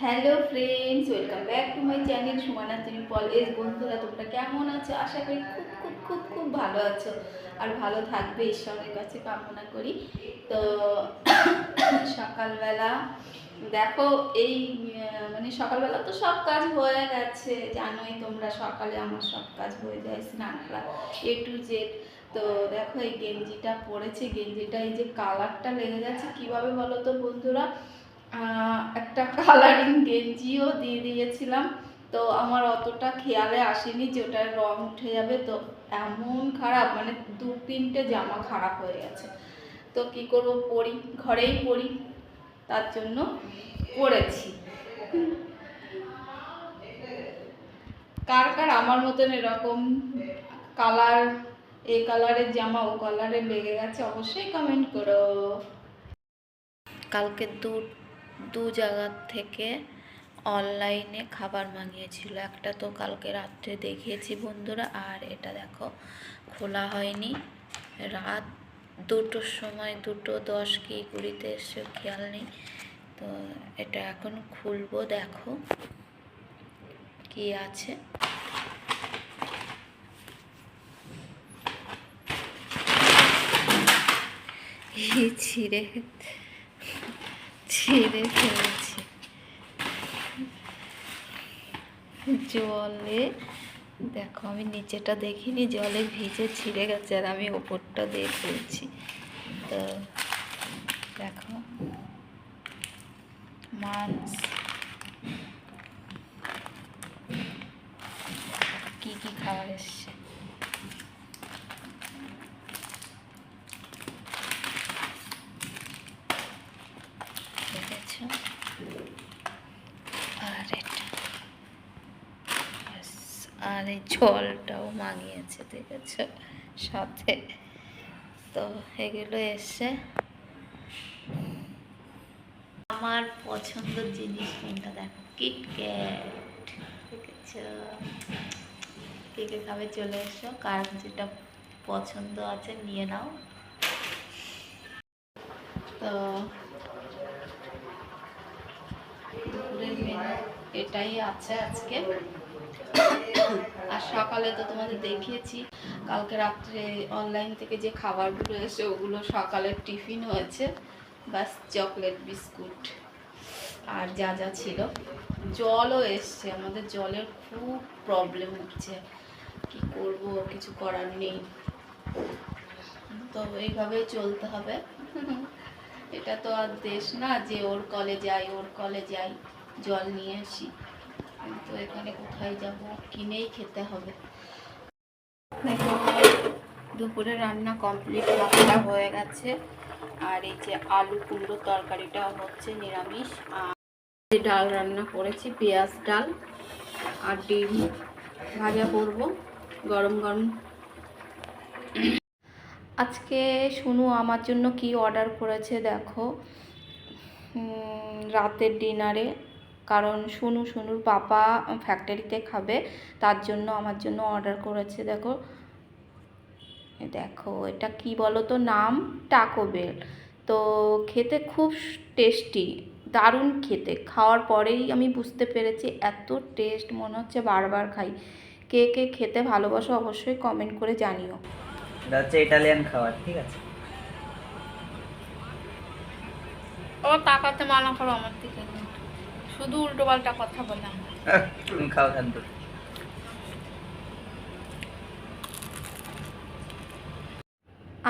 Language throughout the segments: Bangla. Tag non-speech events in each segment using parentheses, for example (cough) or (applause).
Hello friends, welcome back to my channel Sumana তুমি পলেজ বন্ধুরা, তোমরা কেমন আছো? আশা করি খুব খুব খুব খুব ভালো আছো আর ভালো থাকবে, ঈশ্বরের কাছে কামনা করি। তো (coughs) সকালবেলা, দেখো এই মানে সকালবেলা তো সব কাজ হয়ে গেছে, জানোই তোমরা সকালে আমার সব কাজ হয়ে যায়, স্নান করা এ টু জেড তো দেখো এই গেঞ্জিটা পরেছে, গেঞ্জিটা এই যে কালারটা লেগে যাচ্ছে, কীভাবে বলো তো বন্ধুরা? একটা কালারিং গেঞ্জিও দিয়ে দিয়েছিলাম। তো আমার অতটা খেয়ালে আসেনি যে ওটার রং উঠে যাবে। তো এমন খারাপ মানে দু তিনটে জামা খারাপ হয়ে গেছে। তো কি করব, পরি, ঘরেই পরি। তার জন্য পরেছি। কার কার আমার মতন এরকম কালার এই কালারের জামা ও কালারে লেগে গেছে, অবশ্যই কমেন্ট করো। কালকে দু দু জায়গার থেকে অনলাইনে খাবার মাঙিয়েছিল একটা তো কালকে রাত্রে দেখিয়েছি বন্ধুরা, আর এটা দেখো, খোলা হয়নি। রাত দুটোর সময়, দুটো দশ কি কুড়িতে এসে খেয়াল নেই। তো এটা এখন খুলবো, দেখো কি আছে। ছিঁড়ে ছিঁড়ে ফেলেছি। জলে, দেখো আমি নিচেটা দেখিনি, জলে ভিজে ছিঁড়ে গেছে আর আমি ওপরটা দিয়ে ফেলছি তো দেখো। মাছ। কি কি খাবার এসছে দেখেছ আর এটা ব্যাস, আর এই জলটাও মাঙিয়েছে আছে সাথে তো এগুলো এসে আমার পছন্দের জিনিস কোনটা দেখো? কিটক্যাট দেখেছ? কে কে খাবে চলে এসো, কার যেটা পছন্দ আছে নিয়ে নাও। তো মেনু এটাই আছে আজকে। সকালে তো তোমাদের দেখিয়েছি, কালকে রাত্রে অনলাইন থেকে যে খাবারগুলো এসে ওগুলো সকালের টিফিন হয়েছে বাস চকলেট বিস্কুট আর যা যা ছিল। জলও এসছে, আমাদের জলের খুব প্রবলেম হচ্ছে। কি করব কিছু করার নেই। তো এইভাবেই চলতে হবে। এটা তো আর দেশ না, যে ওর কলে যাই, ওর কলে যাই, জল নিয়ে আসি। তো এখানে কোথায় যাব? কিনেই খেতে হবে। দুপুরে রান্না কমপ্লিট ভাতটা হয়ে গেছে। আর এই যে আলু কুমড়ো তরকারিটা হচ্ছে নিরামিষ। আর এই ডাল রান্না করেছি, পেঁয়াজ ডাল আর ডিম ভাজা করব গরম গরম। আজকে শুনু আমার জন্য কি অর্ডার করেছে দেখো। রাতের ডিনারে কারণ শুনু শুনুর পাপা ফ্যাক্টরিতে খাবে তার জন্য আমার জন্য অর্ডার করেছে দেখো। দেখো এটা কি বলো তো নাম টাকো বেল তো খেতে খুব টেস্টি দারুণ খেতে। খাওয়ার পরেই আমি বুঝতে পেরেছি এত টেস্ট মনে হচ্ছে বারবার খাই। কে কে খেতে ভালোবাসো অবশ্যই কমেন্ট করে জানিও। এটা হচ্ছে ইটালিয়ান খাবার ঠিক আছে? ও তাকাতে মানা করো আমার দিকে। শুধু উল্টো পাল্টা কথা বললাম তুমি খাও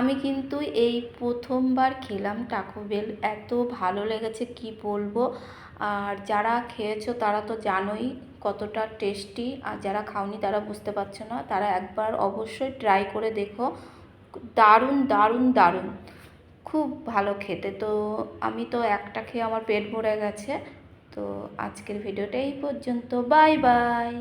আমি কিন্তু এই প্রথমবার খেলাম টাকো বেল এত ভালো লেগেছে কি বলব? আর যারা খেয়েছো তারা তো জানোই কতটা টেস্টি আর যারা খাওনি তারা বুঝতে পারছ না। তারা একবার অবশ্যই ট্রাই করে দেখো। দারুণ দারুণ দারুণ। খুব ভালো খেতে। তো আমি তো একটা খেয়ে আমার পেট ভরে গেছে। তো আজকের ভিডিওটা এই পর্যন্ত। Bye bye.